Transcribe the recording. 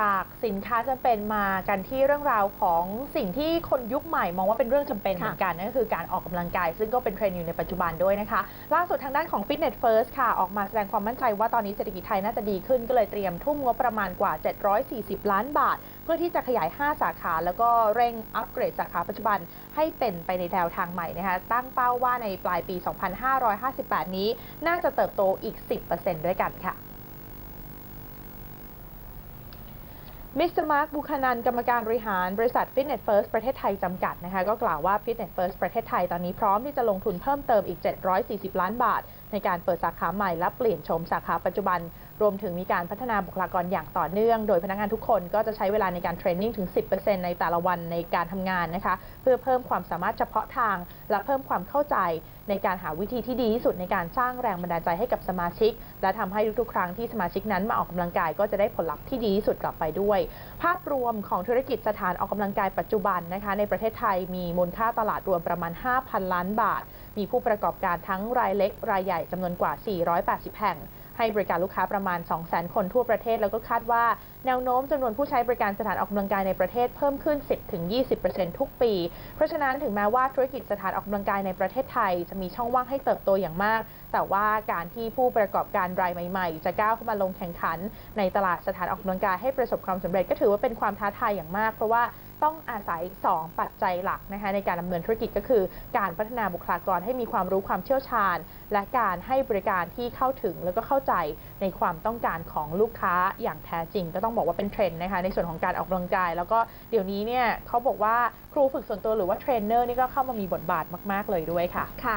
จากสินค้าจำเป็นมากันที่เรื่องราวของสิ่งที่คนยุคใหม่มองว่าเป็นเรื่องจำเป็นเหมือนกันนั่นก็คือการออกกำลังกาย ซึ่งก็เป็นเทรนด์อยู่ในปัจจุบันด้วยนะคะ ล่าสุดทางด้านของ Fitness First ค่ะ ออกมาแสดงความมั่นใจว่าตอนนี้เศรษฐกิจไทยน่าจะดีขึ้นก็เลยเตรียมทุ่มงบประมาณกว่า 740 ล้านบาท เพื่อที่จะขยาย 5 สาขา แล้วก็เร่งอัปเกรดสาขาปัจจุบันให้เป็นไปในแนวทางใหม่นะคะตั้งเป้าว่าในปลายปี 2558 นี้ น่าจะเติบโตอีก 10%ด้วยกันค่ะ มิสเตอร์มาร์คบุคนันกรรมการบริหารบริษัท Fitness First ประเทศไทยจำกัดนะคะก็กล่าวว่า Fitness First ประเทศไทยตอนนี้พร้อมที่จะลงทุนเพิ่มเติมอีก 740 ล้านบาทในการเปิดสาขาใหม่และเปลี่ยนโฉมสาขาปัจจุบัน รวมถึงมีการพัฒนาบุคลากรอย่างต่อเนื่อง โดยพนักงานทุกคนก็จะใช้เวลาในการเทรนนิ่งถึง 10%ในแต่ละวันในการทำงานนะคะ เพื่อเพิ่มความสามารถเฉพาะทาง และเพิ่มความเข้าใจ ในการหาวิธีที่ดีที่สุดในการสร้างแรงบันดาลใจให้กับสมาชิก และทำให้ทุกๆ ครั้งที่สมาชิกนั้นมาออกกำลังกายก็จะได้ผลลัพธ์ที่ดีที่สุดกลับไปด้วย ภาพรวมของธุรกิจสถานออกกำลังกายปัจจุบันนะคะ ในประเทศไทยมีมูลค่าตลาดรวมประมาณ 5,000 ล้านบาท มีผู้ประกอบการทั้งรายเล็ก รายใหญ่จำนวนกว่า 480 แห่ง ให้บริการลูกค้าประมาณ 200,000 คนทั่วประเทศ แล้วก็คาดว่าแนวโน้มจำนวนผู้ใช้บริการสถานออกกำลังกายในประเทศเพิ่มขึ้น 10-20%ทุกปี เพราะฉะนั้นถึงแม้ว่าธุรกิจสถานออกกำลังกายในประเทศไทย จะมีช่องว่างให้เติบโตอย่างมาก แต่ว่าการที่ผู้ประกอบการรายใหม่ ๆ จะก้าวเข้ามาลงแข่งขัน ในตลาดสถานออกกำลังกายให้ประสบความสำเร็จก็ถือว่าเป็นความท้าทายอย่างมาก เพราะว่าต้องอาศัย 2 ปัจจัยหลักนะคะในการดำเนินธุรกิจก็คือ การพัฒนาบุคลากรให้มีความรู้ความเชี่ยวชาญ และการให้บริการที่เข้าถึงแล้วก็เข้าใจในความต้องการของลูกค้าอย่างแท้จริง ก็ต้องบอกว่าเป็นเทรนด์นะคะในส่วนของการออกกำลังกาย แล้วก็เดี๋ยวนี้เนี่ยเขาบอกว่าครูฝึกส่วนตัวหรือว่าเทรนเนอร์นี่ก็เข้ามามีบทบาทมาก ๆ เลยด้วยค่ะค่ะ